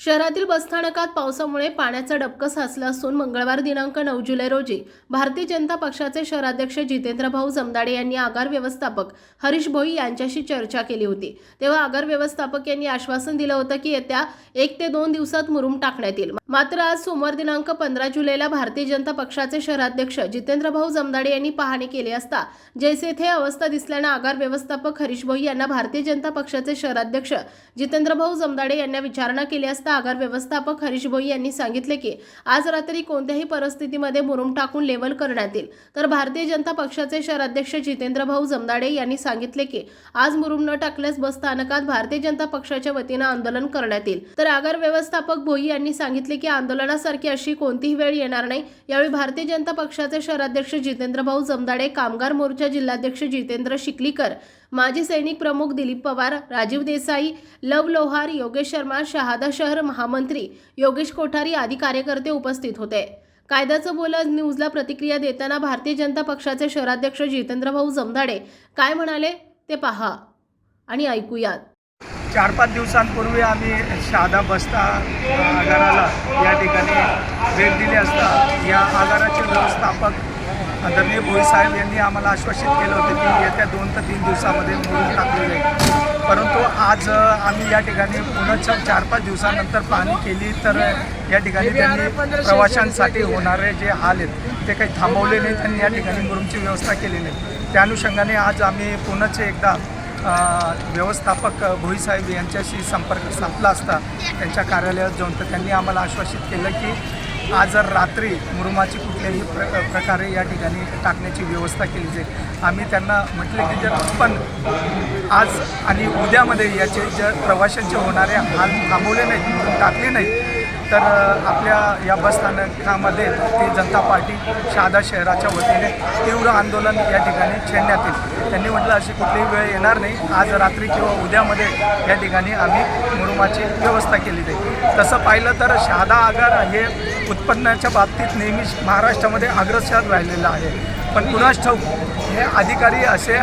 शहरातील बसस्थानकात पावसामुळे पाण्याचा डबकं साचलं असून मंगळवार दिनांक नऊ जुलै रोजी भारतीय जनता पक्षाचे शहराध्यक्ष जितेंद्र भाऊ जमदाडे यांनी आगार व्यवस्थापक हरीश भोई यांच्याशी चर्चा केली होती. तेव्हा आगार व्यवस्थापक यांनी आश्वासन दिलं होतं की येत्या एक ते दोन दिवसात मुरुम टाकण्यात येईल. मात्र आज सोमवार दिनांक पंधरा जुलैला भारतीय जनता पक्षाचे शहराध्यक्ष जितेंद्र भाऊ जमदाडे यांनी पाहणी केली असता जैसे थे अवस्था दिसल्यानं आगार व्यवस्थापक हरीश भोई यांना भारतीय जनता पक्षाचे शहराध्यक्ष जितेंद्र भाऊ जमदाडे यांना विचारणा केली असता आगार व्यवस्थापक हरीश भोई यांनी सांगितले की आज रात्री कोणत्याही परिस्थितीमध्ये मुरुम टाकून लेवल करण्यात येईल. तर भारतीय जनता पक्षाचे शहराध्यक्ष जितेंद्र भाऊ जमदाडे यांनी सांगितले की आज मुरुम न टाकल्यास बस स्थानकात भारतीय जनता पक्षाच्या वतीनं आंदोलन करण्यात येईल. तर आगार व्यवस्थापक भोई यांनी सांगितले की आंदोलनासारखी अशी कोणतीही वेळ येणार नाही. यावेळी भारतीय जनता पक्षाचे शहराध्यक्ष जितेंद्र भाऊ जमदाडे कामगार मोर्चा जिल्हाध्यक्ष जितेंद्र शिकलीकर माजी सैनिक प्रमुख दिलीप पवार राजीव देसाई लव लोहार योगेश शर्मा शहादा शहर महामंत्री योगेश कोठारी आदी कार्यकर्ते उपस्थित होते. कायद्याचं बोला न्यूजला प्रतिक्रिया देताना भारतीय जनता पक्षाचे शहराध्यक्ष जितेंद्र भाऊ जमदाडे काय म्हणाले ते पहा. आणि ऐकूयात. चार पाच दिवसांपूर्वी आम्ही शहादा बस्ता आगाराला या ठिकाणी भेट दिली असता. या आगाराचे व्यवस्थापक आदरणीय भोई साहेब यांनी आम्हाला आश्वासित केलं होतं की येत्या दोन ते तीन दिवसामध्ये मुरुम टाकले जाईल. परंतु आज आम्ही या ठिकाणी पुन्हा चार पाच दिवसानंतर पाहणी केली तर या ठिकाणी त्यांनी प्रवाशांसाठी होणारे जे हाल आहेत ते काही थांबवले नाही त्यांनी या ठिकाणी मुरुमची व्यवस्था केली नाही त्या अनुषंगाने आज आम्ही पुन्हाच एकदा व्यवस्थापक भोईसाहेब यांच्याशी संपर्क साधला असता त्यांच्या कार्यालयात जाऊन तर त्यांनी आम्हाला आश्वासित केलं की आज रात्री मुरुमाची कुठल्याही प्र प्रकारे या ठिकाणी टाकण्याची व्यवस्था केली जाईल. आम्ही त्यांना म्हटलं की जर पण आज आणि उद्यामध्ये याचे जर प्रवाशांचे होणारे हाल थांबवले नाहीत टाकले नाहीत तर आपल्या या बसस्थानकामध्ये भारतीय जनता पार्टी शहादा शहराच्या वतीने तीव्र आंदोलन या ठिकाणी छेडण्यात येईल. त्यांनी म्हटलं अशी कुठलीही वेळ येणार नाही. आज रात्री किंवा उद्यामध्ये या ठिकाणी आम्ही मुरुमाची व्यवस्था केली जाईल. तसं पाहिलं तर शहादा आगार हे उत्पन्नाच्या बाबतीत नेहमीच महाराष्ट्रामध्ये अग्रसर राहिलेलं आहे. पण कुणास ठाऊक हे अधिकारी असे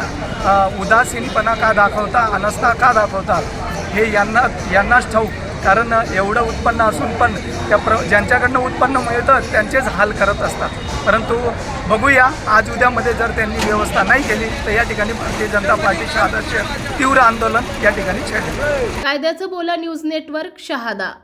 उदासीनपणा का दाखवता अनस्था का दाखवता हे यांना यांनाच ठाऊक. कारण एवढं उत्पन्न असून पण त्या प्र ज्यांच्याकडनं उत्पन्न मिळतं त्यांचेच हाल करत असतात. परंतु बघूया आज उद्यामध्ये जर त्यांनी व्यवस्था नाही केली तर या ठिकाणी भारतीय जनता पार्टीचे आदर्श तीव्र आंदोलन या ठिकाणी छेडले. कायद्याचं बोला न्यूज नेटवर्क शहादा.